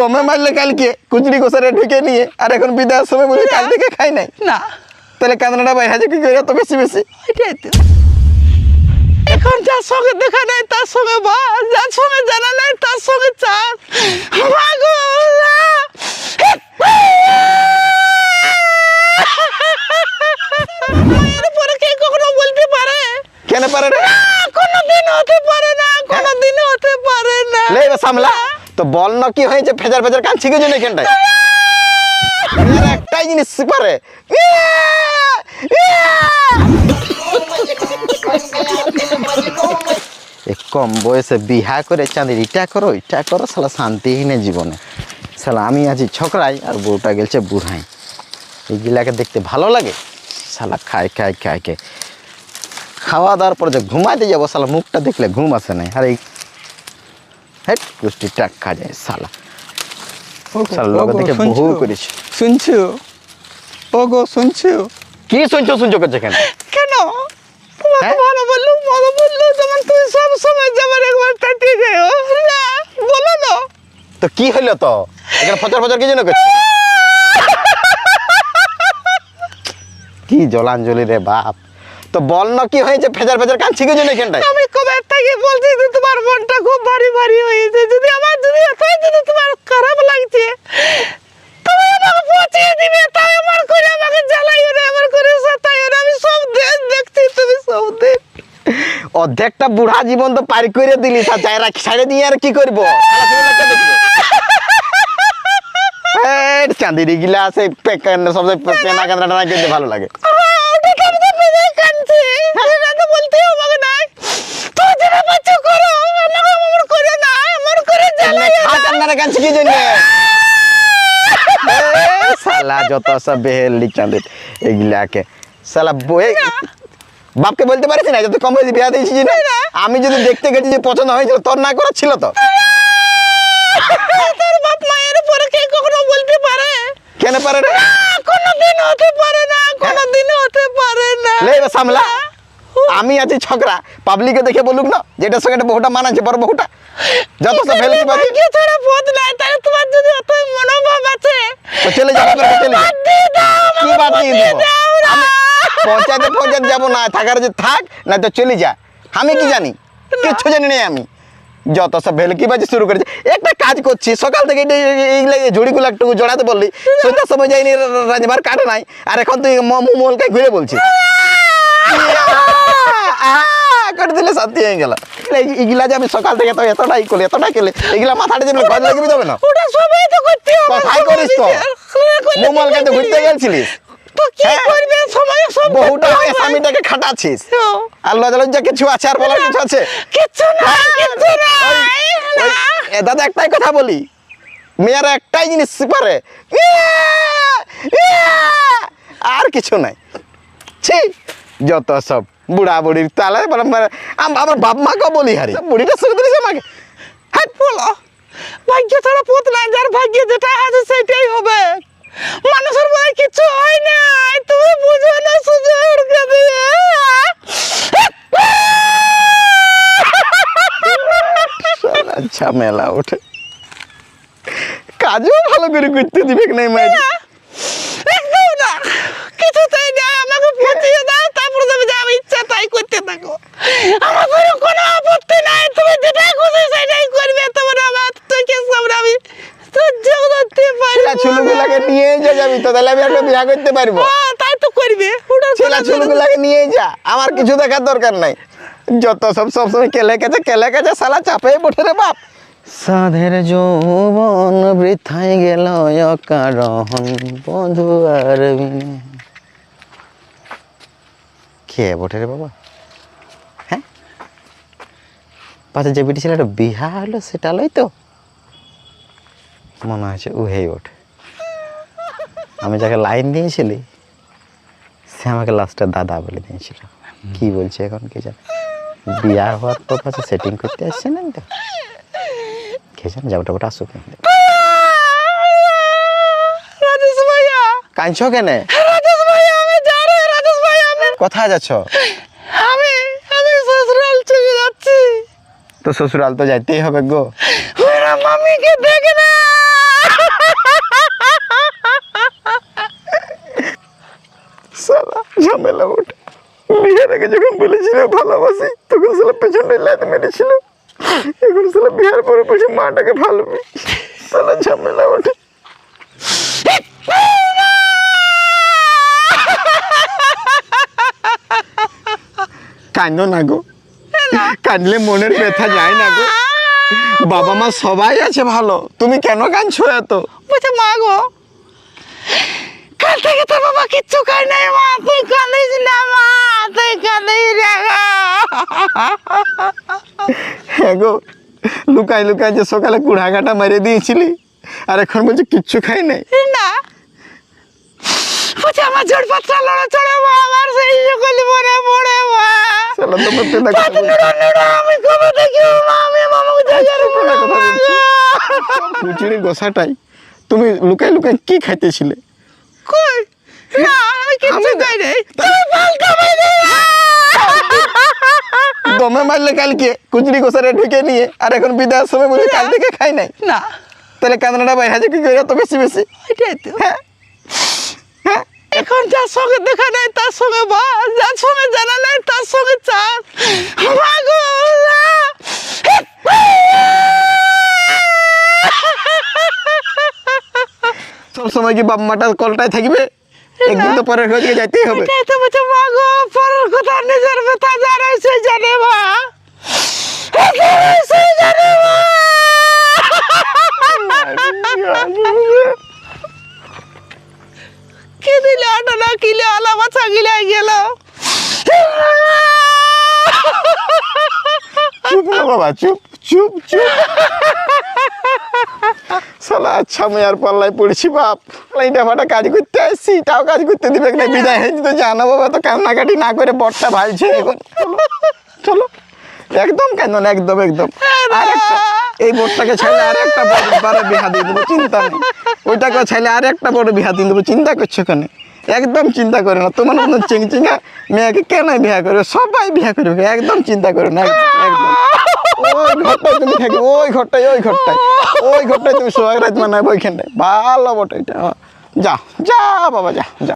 দমে মারলে কালকে কুচড়ি কোষারে ঢুকে নিয়ে আর এখন বিদায়ের সময় বলে কাল থেকে খাই নাই। না। তাহলে কাঁদনাটা বাইরে আছে কি করে? এত বেশি বেশি। এটাই তো। এখন যার সঙ্গে দেখা নাই তার সঙ্গে বাস যার সঙ্গে জানা নাই তার সঙ্গে চাষ মাগো এরপরে কে কখনো বলতে পারে? কেন পারে রে কোনোদিন হতে পারে না কোনোদিন হতে পারে না। সামলা। তো না। কি হয়েছে? ফেজার ফেজার কান শিখে জন্য একটাই জিনিস পারে। কম বয়সে বিহা করে চাঁদের ইটা করো ইটা করো, শালা শান্তিহীন জীবনে। শালা, আমি আছি ছকরাই আর বউটা গেলছে বুড়াই। এইগুলাকে দেখতে ভালো লাগে? শালা, খায় খায় খায় খায়। খাওয়া দাওয়ার পর যে ঘুমাতে যাব, শালা, মুখটা দেখলে ঘুম আসে নাই। আর এই হেট কুষ্টি টাকা যায় বহু করেছে। শুনছো? ও গো শুনছো? কি শুনছো? শুনছো করছে কেন? কেন? তোমাকে হ্যাঁ? ভালো বললু ভালো বললু যেমন তুমি সব সময় যেমন একবার কাটিয়ে যাও না বলো না। তো কি তো? এখানে ফচর ফচর কি জন্য করছে? কি জলাঞ্জলি রে বাপ। তো বল না কি হয়েছে ফেজার ফেজার কান শিখে জন্য এখানটায়। আমি কবে থেকে বলছি যে তোমার মনটা খুব ভারী ভারী হয়েছে। যদি আমার যদি এতই যদি তোমার খারাপ লাগছে তুমি আমাকে পচিয়ে দিবে তাই আমার করে আমাকে জ্বালাইও না আমার করে সাতাইও না। আমি সব দেশ দেখছি তুমি সব দেখ অর্ধেকটা বুড়া জীবন তো পার করে দিলি তা যাই রাখি ছাড়ে দিয়ে আর কি করব? চাঁদিরি গিলা আছে সবচেয়ে পেনা কাঁদনা টানা কিন্তু ভালো লাগে ওটা তো আমি তো নিজেই কাঁদছি এটা তো বলতেই আমাকে নাই তুই যেটা পাচ্ছ করো আমাকে আমার করে না আমার করে জ্বালাইও খা কান্নারে কান শিখে জন্য শালা যত সব বেহেলি চাঁদের এগুলাকে। শালা বয়ে বাপকে বলতে পারিস না যত কম বয়সে বিয়া দিয়েছিস না? আমি যদি দেখতে গেছি যে পছন্দ হয়েছিল তোর না করা ছিল তো? তোর বাপ মায়ের পরে কে কখনো বলতে পারে? কেন পারে রে কোনোদিন হতে পারে না কোনোদিন হতে পারে না। লে সামলা। আমি আছি ছকরা। পাবলিকে দেখে বলুক না যেটার সঙ্গে একটা বহুটা মানাচ্ছে বড় বহুটা। যত সব ফেলতে পারি ভাগ্য ছাড়া পথ নাই? তাহলে তোমার যদি অত মনোভাব আছে? তো চলে যাব চলে যা। বাদ দিয়ে দাও কি বাদ দিয়ে দিব। আমি পঞ্চায়েতে পঞ্চায়েত যাব না থাকার যে থাক না তো চলে যা। আমি কি জানি? কিচ্ছু জানি না আমি। যত সব ভেলকি বাজি শুরু করেছে। একটা কাজ করছি সকাল থেকে ঝুড়িগুলো একটু জড়াতে বললি সন্ধ্যার সময় যাইনি রাজবার কাটে নাই আর এখন তুই মোলকে ঘুরে বলছিস। করে দিলে শান্তি হয়ে গেল। এইগুলা যে আমি সকাল থেকে তো এতটাই করলে এতটাই করলে এগুলা মাথাটা যে গজ লাগবে যাবে না। ওটা সবাই তো করতে হবে কথাই করিস তো? মোমল কাছে ঘুরতে গেছিলিস? তো কি হ্যাঁ। করবে? সময় সব বহুটা হ্যাঁ। আর লজ্জা কিছু আছে? আর বলার কিছু আছে? না না দাদা একটাই কথা বলি। মেয়েরা একটাই জিনিস পারে। আর কিছু নাই। ছি যত সব বুড়া বুড়ির তালে মানে আম- আমার বাপ মাকেও বলি হারি বুড়িটা শুরু করেছে আমাকে। হাত বলো। ভাগ্য ছাড়া পথ নাই যার ভাগ্যে যেটা আছে সেটাই হবে। মানুষের বলে কিছু হয় না। তুমি বুঝো না সুঝে উড়কে দিয়ে আচ্ছা মেলা ওঠে। কাজও ভালো করে করতে দিবে নাই মায়ের একদম না কিছুতেই না আমাকে পচিয়ে দাও তারপরে তুমি যা ইচ্ছা তাই করতে থাকো আমার কোনো কোনো আপত্তি নাই তুমি যেটা খুশি সেটাই করবে তোমার আমার তোকে সামনে আমি সহ্য করতে পারি ছেলা ছুলুগুলাকে নিয়ে যা যাবি তো তাহলে আমি একটা বিয়া করতে পারব। তাই তো করবে ছেলা ছুলুগুলাকে নিয়ে যা আমার কিছু দেখার দরকার নাই। যত সব সব সময় কেলে গেছে কেলে গেছে সালা চাপে বটে রে বাপ। সাধের যৌবন বৃথাই গেল অকারণ বন্ধু আর বটে রে বাবা? হ্যাঁ? পাশে যে বিটি ছেলেটা বিহা হলো সেটা লই তো। মনে হচ্ছে উহেই ওঠে আমি যাকে লাইন দিয়েছিলি সে আমাকে লাস্টে দাদা বলে দিয়েছিল। কি বলছে এখন কে জানে? বিয়া হওয়ার পর পাশে সেটিং করতে আসছে না তো। কে জানে যাবটা ওটা আসুক রাজেশ কেনে? কোথায় যাচ্ছ? আমি আমি শ্বশুরাল চলে যাচ্ছি। তো শ্বশুরাল তো যাইতেই হবে গো। মামিকে দেখে না। ঝামেলা ওঠে বিয়ের যখন বলেছিল ভালোবাসি, তখন সালা পেছনে লাইতে মেরেছিল। এখন সালা বিয়ার পরে বলছে মাটাকে ভালোবাসি, সালা ঝামেলা ওঠে কান্দো না গো। কাঁদলে মনের ব্যথা যায় না গো। বাবা মা সবাই আছে ভালো। তুমি কেন কাঁদছো এত? বলছে, মা গো কাল থেকে তোর বাবা কিচ্ছু খাই নাই মা তুই কাঁদিস না মা তুই কাঁদিস না গো। হ্যাঁ গো লুকাই লুকাই যে সকালে কুড়াঘাটা মেরে দিয়েছিলি আর এখন বলছে কিচ্ছু খাই নাই না বলছে আমার জোর পাত্রা লড়ে চড়ে মা আমার সেই সকলি মনে পড়ে মা চলো তোমার তো না আমি কবে দেখি মা আমি মামাকে জায়গার কথা বলছি। কুচির গোসাটাই তুমি লুকাই লুকাই কি খাইতেছিলে কই? না আমি কিচ্ছু আমি না। খাই নাই। তুমি পাল্টা মাইরে দমে মারলে কালকে কুচড়ি গোসারে ঢুকে নিয়ে আর এখন বিদায়ের সময় বলছে কাল থেকে খাই নাই। না। তাহলে কান্দনাটা বাইরে আছে কি করে এত বেশি বেশি? এটাই তো। হ্যাঁ। হ্যাঁ। এখন যার সঙ্গে দেখা নাই তার সঙ্গে বা যার সঙ্গে জানা নাই তার সঙ্গে চার মা গো না। সব সময় কি বাপ মাটা কলটায় থাকবে? একদিন তো পরে হয়ে যাইতেই হবে। এটাই তো বলছে মা গো পরের কথা নিজের ব্যথা জানে সে জানে মা। সে জানে মা। কি দিলে অটো না কিলে আলা বাচ্চা গিলে গেল। চুপ না বাবা চুপ চুপ চুপ। সালা আচ্ছা আমি আর পাল্লায় পড়েছি বাপ। এইটা ফাটা কাজ করতে আসছি তাও কাজ করতে দিবে না বিদায় হয়েছি তো জানো বাবা তো কান্নাকাটি না করে বরটা ভাইছে চলো, একদম কেন একদম একদম। আর একটা এই বোর্ডটাকে ছাইলে আর একটা বড় বড় বিহা দিয়ে দেবো চিন্তা নেই। ওইটাকে ছাইলে আর একটা বড় বিহা দিয়ে দেবো চিন্তা করছ কেন? একদম চিন্তা করে না তোমার মতন চিংচিঙ্গা মেয়েকে কেন বিয়া করবে? সবাই বিয়া করবে একদম চিন্তা করো না একদম একদম। ওই ঘরটায় তুমি থাকবে ওই ঘরটায় ওই ঘরটায়। ওই ঘরটাই তুমি সোহাগ রাত মানাবে ওইখানটায় ভালো বটে এটা। যা যা বাবা, যা যা।